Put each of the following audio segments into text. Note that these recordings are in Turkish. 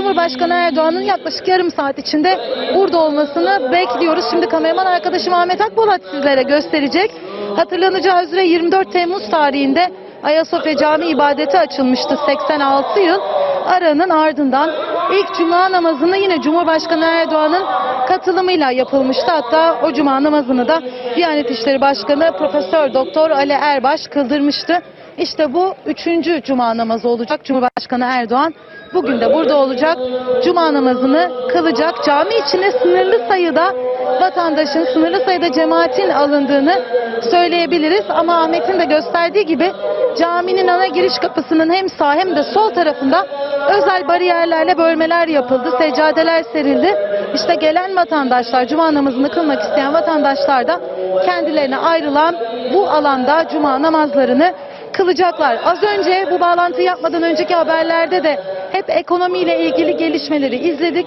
Cumhurbaşkanı Erdoğan'ın yaklaşık yarım saat içinde burada olmasını bekliyoruz. Şimdi kameraman arkadaşım Ahmet Akbolat sizlere gösterecek. Hatırlanacağı üzere 24 Temmuz tarihinde Ayasofya Camii ibadeti açılmıştı 86 yıl. Aranın ardından ilk cuma namazını yine Cumhurbaşkanı Erdoğan'ın katılımıyla yapılmıştı. Hatta o cuma namazını da Diyanet İşleri Başkanı Profesör Doktor Ali Erbaş kıldırmıştı. İşte bu üçüncü cuma namazı olacak. Cumhurbaşkanı Erdoğan bugün de burada olacak. Cuma namazını kılacak. Cami içine sınırlı sayıda vatandaşın, sınırlı sayıda cemaatin alındığını söyleyebiliriz. Ama Ahmet'in de gösterdiği gibi caminin ana giriş kapısının hem sağ hem de sol tarafında özel bariyerlerle bölmeler yapıldı. Seccadeler serildi. İşte gelen vatandaşlar, cuma namazını kılmak isteyen vatandaşlar da kendilerine ayrılan bu alanda cuma namazlarını kılacaklar. Az önce bu bağlantıyı yapmadan önceki haberlerde de hep ekonomiyle ilgili gelişmeleri izledik.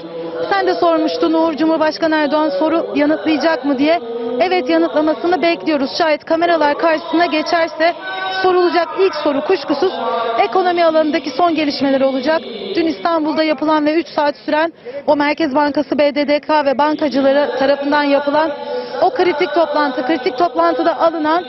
Sen de sormuştun Uğur Cumhurbaşkanı Erdoğan soru yanıtlayacak mı diye. Evet yanıtlamasını bekliyoruz. Şayet kameralar karşısına geçerse sorulacak ilk soru kuşkusuz ekonomi alanındaki son gelişmeler olacak. Dün İstanbul'da yapılan ve 3 saat süren o Merkez Bankası BDDK ve bankacıları tarafından yapılan o kritik toplantı, kritik toplantıda alınan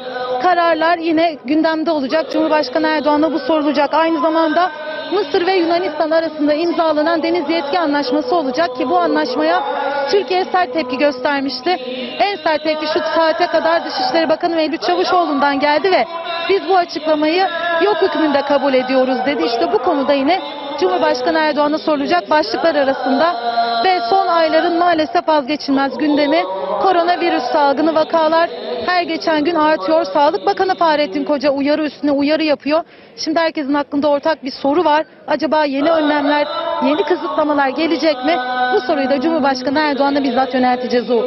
kararlar yine gündemde olacak. Cumhurbaşkanı Erdoğan'a bu sorulacak. Aynı zamanda Mısır ve Yunanistan arasında imzalanan deniz yetki anlaşması olacak ki bu anlaşmaya Türkiye sert tepki göstermişti. En sert tepki şu saate kadar Dışişleri Bakanı Mevlüt Çavuşoğlu'ndan geldi ve biz bu açıklamayı yok hükmünde kabul ediyoruz dedi. İşte bu konuda yine Cumhurbaşkanı Erdoğan'a sorulacak başlıklar arasında ve son ayların maalesef vazgeçilmez gündemi koronavirüs salgını vakalar her geçen gün artıyor. Sağlık Bakanı Fahrettin Koca uyarı üstüne uyarı yapıyor. Şimdi herkesin aklında ortak bir soru var. Acaba yeni önlemler, yeni kısıtlamalar gelecek mi? Bu soruyu da Cumhurbaşkanı Erdoğan'a bizzat yönelteceğiz Uğur.